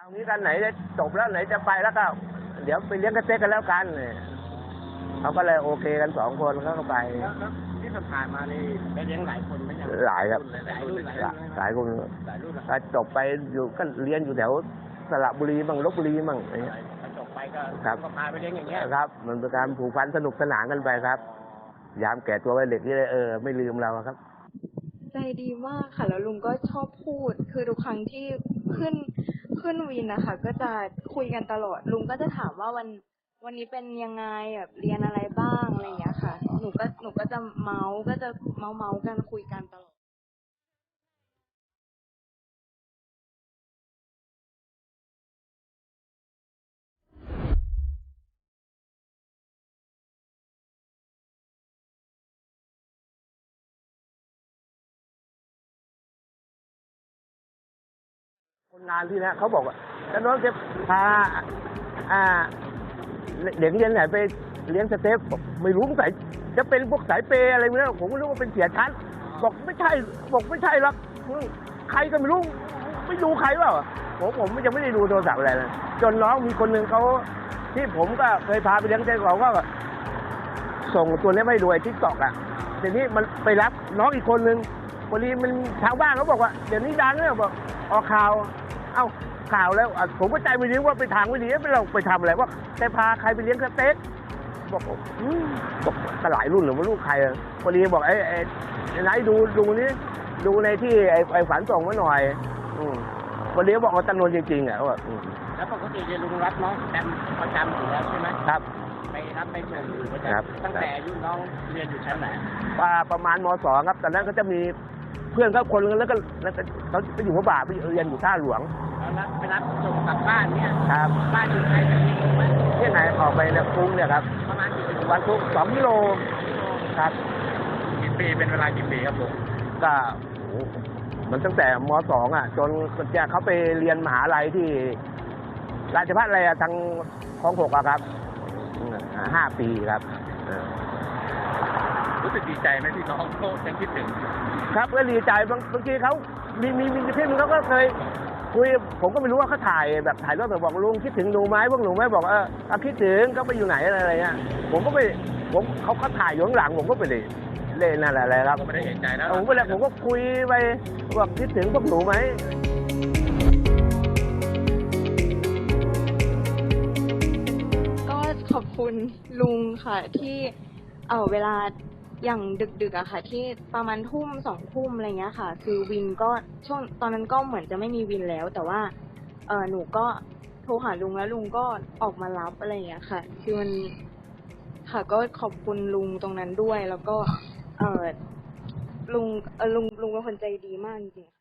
เอางี้กันไหนจะจบแล้วไหนจะไปแล้วก็ เดี๋ยวไปเลี้ยงกระเต๊กกันแล้วกันเขาก็เลยโอเคกันสองคนเขาก็ไปที่ผ่านมานี่ไปเลี้ยงหลายคนไหมหลายครับหลายรุ่นหลายหลายคนหลายรุ่นจบไปอยู่ก็เรียนอยู่แถวสระบุรีบ้างลบบุรีบ้างอะไรเงี้ยจบไปก็ครับพาไปเลี้ยงอย่างเงี้ยครับ มันเป็นการผูกพันสนุกสนานกันไปครับ ยามแก่ตัวไว้เด็กที่ได้เออไม่ลืมเราครับ ใจดีมากค่ะแล้วลุงก็ชอบพูด คือทุกครั้งที่ขึ้น ขึ้นวินนะคะก็จะคุยกันตลอดลุงก็จะถามว่าวันวันนี้เป็นยังไงแบบเรียนอะไรบ้างอะไรอย่างเงี้ยค่ะ หนูก็หนูก็จะเมาส์ก็จะเมาส์เมาส์กันคุยกันตลอด คนงานที่นะเขาบอกว่าจะน้องจะพาอ่าเด็กเรียนไหนไปเลี้ยงสเต็ปไม่รู้สงสัยจะเป็นพวกสายเปย์อะไรไม่รู้ผมไม่รู้ว่าเป็นเสียชั้นบอกไม่ใช่บอกไม่ใช่หรอกใครก็ไม่รู้ไม่ดูใครเปล่าผมผมยังไม่ได้ดูโทรศัพท์อะไรเลยจนน้องมีคนหนึ่งเขาที่ผมก็เคยพาไปเลี้ยงใจเขาก็ส่งตัวนี้ไม่ดูไอ้ทิกตอกอะทีนี้มันไปรับน้องอีกคนนึงพอดีมันทางบ้านเขาบอกว่าเดี๋ยวนี้ดังเนี่ยบอก ออกข่าว เอ้าข่าวแล้วอะผมก็ใจไม่ดีว่าไปทางไม่ดีเอ๊ะเราไปทำอะไรว่าแต่พาใครไปเลี้ยงสเต็กบอกอืมบอกตหลายรุ่นหรือว่าลูกใครอะพอดีบอกไอ้ไอ้ไอ้ไหนดูดูนี่ดูในที่ไอ้ไอ้ฝันส่งมาหน่อยอืมพอดีบอกว่าจำนวนจริงๆอะว่าอืมแล้วปกติเรียนลุงรับน้องแตมประจำอยู่แล้วใช่ไหมครับ ไปรับไปส่งอยู่ประครับจำตั้งแต่อายุน้องเรียนอยู่ชั้นไหน ว่าประมาณมสองครับตอนนั้นก็จะมี เพื่อนเขาคนนึงแล้วก็แล้วก็เขาไปอยู่หัวบ่าไปเรียนอยู่ท่าหลวงแล้วรับไปรับส่งกลับบ้านเนี่ยครับบ้านอยู่ไกลจากนี่ถูกไหมที่ไหนออกไปเนี่ยกรุงเนี่ยครับประมาณกี่กิโลวันทุกสองกิโลครับกี่ปีเป็นเวลากี่ปีครับลุงก็โอ้โหมันตั้งแต่มสองอะ จนจะเขาไปเรียนมหาลัยที่ราชภัฏอะไรอะทางคลองหกอะครับอืมอ่าห้าปีครับเออ รู้สึกดีใจไหมที่น้องเขายังคิดถึง ครับก็ดีใจบางบางทีเขามีมีมีพี่มันเขาก็เคยคุยผมก็ไม่รู้ว่าเขาถ่ายแบบถ่ายรูปแบบบอกลุงคิดถึงหนูไหมพวกหนูไหมบอกเออเอาคิดถึงเขาไปอยู่ไหนอะไรอะไรเงี้ยผมก็ไปผมเขาเขาถ่ายอยู่ข้างหลังผมก็ไปเลยเล่นนั่นแหละอะไรครับก็ไม่ได้เห็นใจแล้วผมก็เลยผมก็คุยไปบอกคิดถึงพวกหนูไหมก็ขอบคุณลุงค่ะที่เออเวลา อย่างดึกๆอะค่ะ ที่ประมาณทุ่มสองทุ่มอะไรเงี้ยค่ะ คือวินก็ช่วงตอนนั้นก็เหมือนจะไม่มีวินแล้ว แต่ว่าเออหนูก็โทรหาลุงแล้วลุงก็ออกมารับอะไรเงี้ยค่ะ คือมันค่ะก็ขอบคุณลุงตรงนั้นด้วย แล้วก็ เออลุงเออลุงลุงเป็นคนใจดีมากจริงๆ